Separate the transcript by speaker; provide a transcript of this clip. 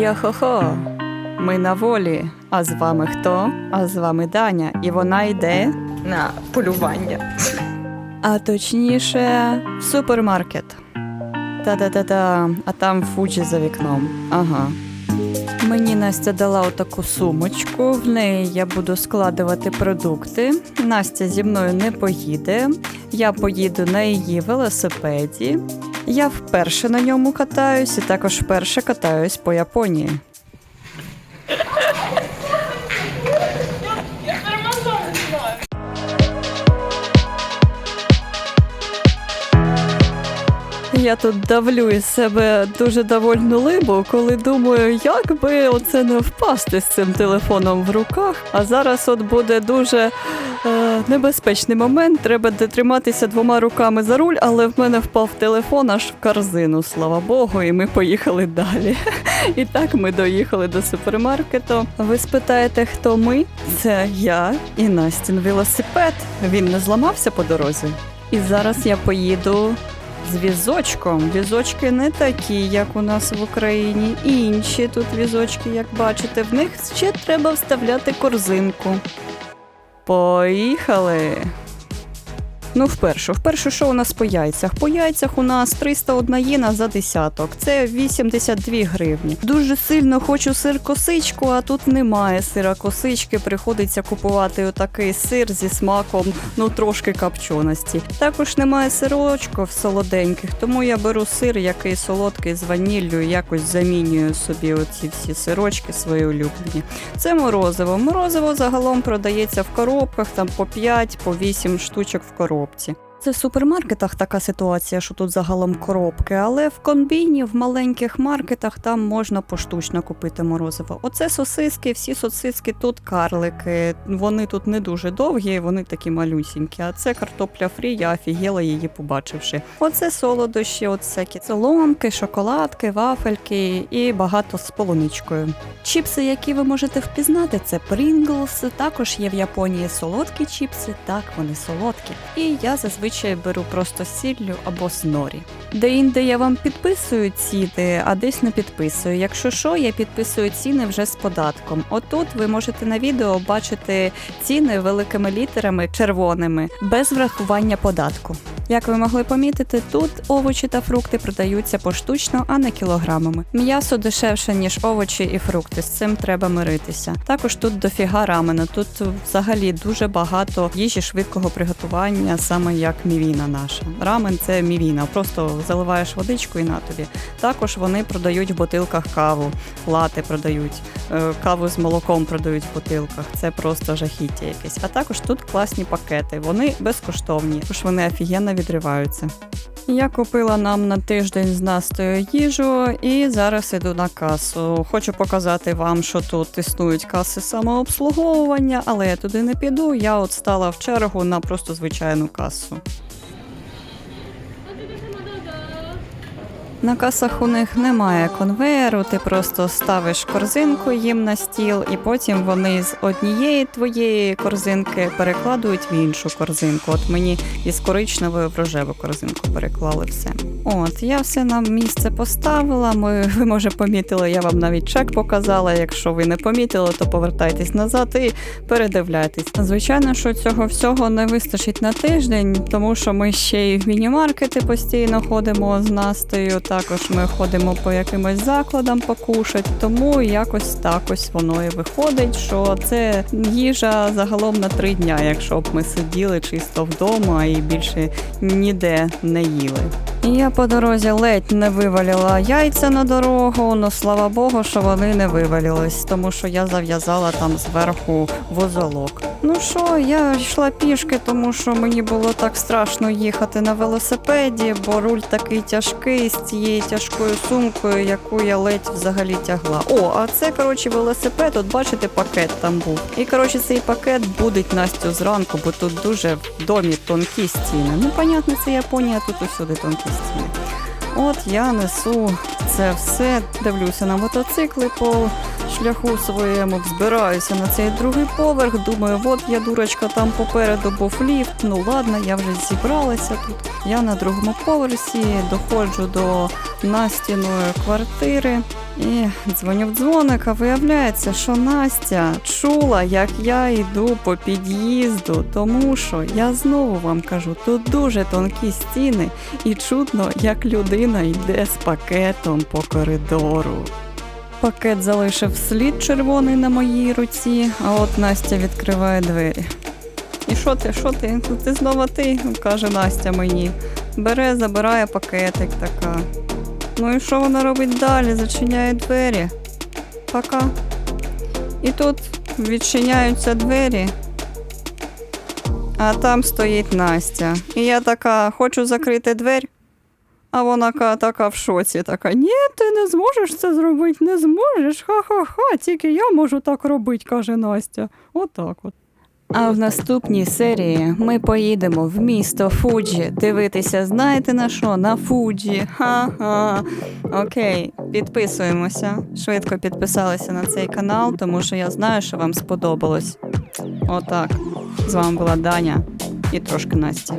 Speaker 1: Йо-хо-хо! Ми на волі. А з вами хто? А з вами Даня. І вона йде
Speaker 2: на полювання.
Speaker 1: а точніше, в супермаркет. Та-та-та-та, а там Фуджі за вікном. Ага. Мені Настя дала отаку сумочку, в неї я буду складувати продукти. Настя зі мною не поїде. Я поїду на її велосипеді. Я вперше на ньому катаюсь і також вперше катаюсь по Японії. Я тут давлю із себе дуже довольну либу, коли думаю, як би оце не впасти з цим телефоном в руках. А зараз от буде дуже е, небезпечний момент. Треба триматися двома руками за руль, але в мене впав телефон аж в корзину, слава Богу, і ми поїхали далі. І так ми доїхали до супермаркету. Ви спитаєте, хто ми? Це я і Настін велосипед. Він не зламався по дорозі. І зараз я поїду з візочком. Візочки не такі, як у нас в Україні. Інші тут візочки, як бачите, в них ще треба вставляти корзинку. Поїхали. Ну, вперше, вперше, що у нас по яйцях? По яйцях у нас 301 єна за десяток. Це 82 гривні. Дуже сильно хочу сир косичку, а тут немає сира косички. Приходиться купувати отакий сир зі смаком, ну трошки копченості. Також немає сирочків солоденьких, тому я беру сир, який солодкий з ваніллю, якось замінюю собі оці всі сирочки свої улюблені. Це морозиво. Морозиво загалом продається в коробках, там по 5, по 8 штучок в коробці. Це в супермаркетах така ситуація, що тут загалом коробки, але в комбіні, в маленьких маркетах там можна поштучно купити морозиво. Оце сосиски, всі сосиски тут карлики. Вони тут не дуже довгі, вони такі малюсінькі. А це картопля фрі, я офігела її побачивши. Оце солодощі, всякі соломки, шоколадки, вафельки і багато з полуничкою. Чіпси, які ви можете впізнати, це Pringles. Також є в Японії солодкі чіпси, так вони солодкі. І я зазвичай беру просто сіллю або з норі. Де-інде я вам підписую ціни, а десь не підписую. Якщо що, я підписую ціни вже з податком. Отут ви можете на відео бачити ціни великими літерами червоними без врахування податку. Як ви могли помітити, тут овочі та фрукти продаються поштучно, а не кілограмами. М'ясо дешевше, ніж овочі і фрукти. З цим треба миритися. Також тут дофіга рамену. Тут взагалі дуже багато їжі швидкого приготування, саме як мівіна наша. Рамен це мівіна, просто заливаєш водичку і на тобі. Також вони продають в бутилках каву, лати продають, каву з молоком продають в бутилках. Це просто жахіття якесь. А також тут класні пакети. Вони безкоштовні, тож вони офігенно відриваються. Я купила нам на тиждень з Настою їжу і зараз іду на касу. Хочу показати вам, що тут існують каси самообслуговування, але я туди не піду. Я от стала в чергу на просто звичайну касу. На касах у них немає конвеєру, ти просто ставиш корзинку їм на стіл, і потім вони з однієї твоєї корзинки перекладують в іншу корзинку. От мені із коричневої в рожеву корзинку переклали все. От я все на місце поставила. Ми ви може помітили, я вам навіть чек показала. Якщо ви не помітили, то повертайтесь назад і передивляйтесь. Звичайно, що цього всього не вистачить на тиждень, тому що ми ще й в міні-маркети постійно ходимо з Настею. Також ми ходимо по якимось закладам покушати, тому якось так ось воно і виходить, що це їжа загалом на три дня, якщо б ми сиділи чисто вдома і більше ніде не їли. Я по дорозі ледь не вивалила яйця на дорогу, але слава Богу, що вони не вивалились, тому що я зав'язала там зверху вузолок. Ну що, я йшла пішки, тому що мені було так страшно їхати на велосипеді, бо руль такий тяжкий з цією тяжкою сумкою, яку я ледь взагалі тягла. О, а це коротше велосипед. От бачите, пакет там був. І коротше, цей пакет будить Настю зранку, бо тут дуже в домі тонкі стіни. Ну, понятно, це Японія, тут усюди тонкі стіни. От я несу це все, дивлюся на мотоцикли по шляху своєму взбираюся на цей другий поверх. Думаю, от я дурочка там попереду був ліфт. Ну ладно, я вже зібралася тут. Я на другому поверсі доходжу до Настіної квартири. І дзвоню в дзвоник, а виявляється, що Настя чула, як я йду по під'їзду, тому що я знову вам кажу, тут дуже тонкі стіни, і чутно, як людина йде з пакетом по коридору. Пакет залишив слід червоний на моїй руці, а от Настя відкриває двері. І що ти, що ти? Ти знову ти, каже Настя мені. Бере, забирає пакетик така. Ну і що вона робить далі? Зачиняє двері. Пока. І тут відчиняються двері. А там стоїть Настя. І я така, хочу закрити двері. А вона ка- така в шоці, така: Ні, ти не зможеш це зробити, не зможеш. Ха-ха-ха, тільки я можу так робити, каже Настя. Отак от. А в наступній серії ми поїдемо в місто Фуджі дивитися, знаєте на що? На Фуджі. Ха-ха. Окей, підписуємося. Швидко підписалися на цей канал, тому що я знаю, що вам сподобалось. Отак. З вами була Даня і трошки Настя.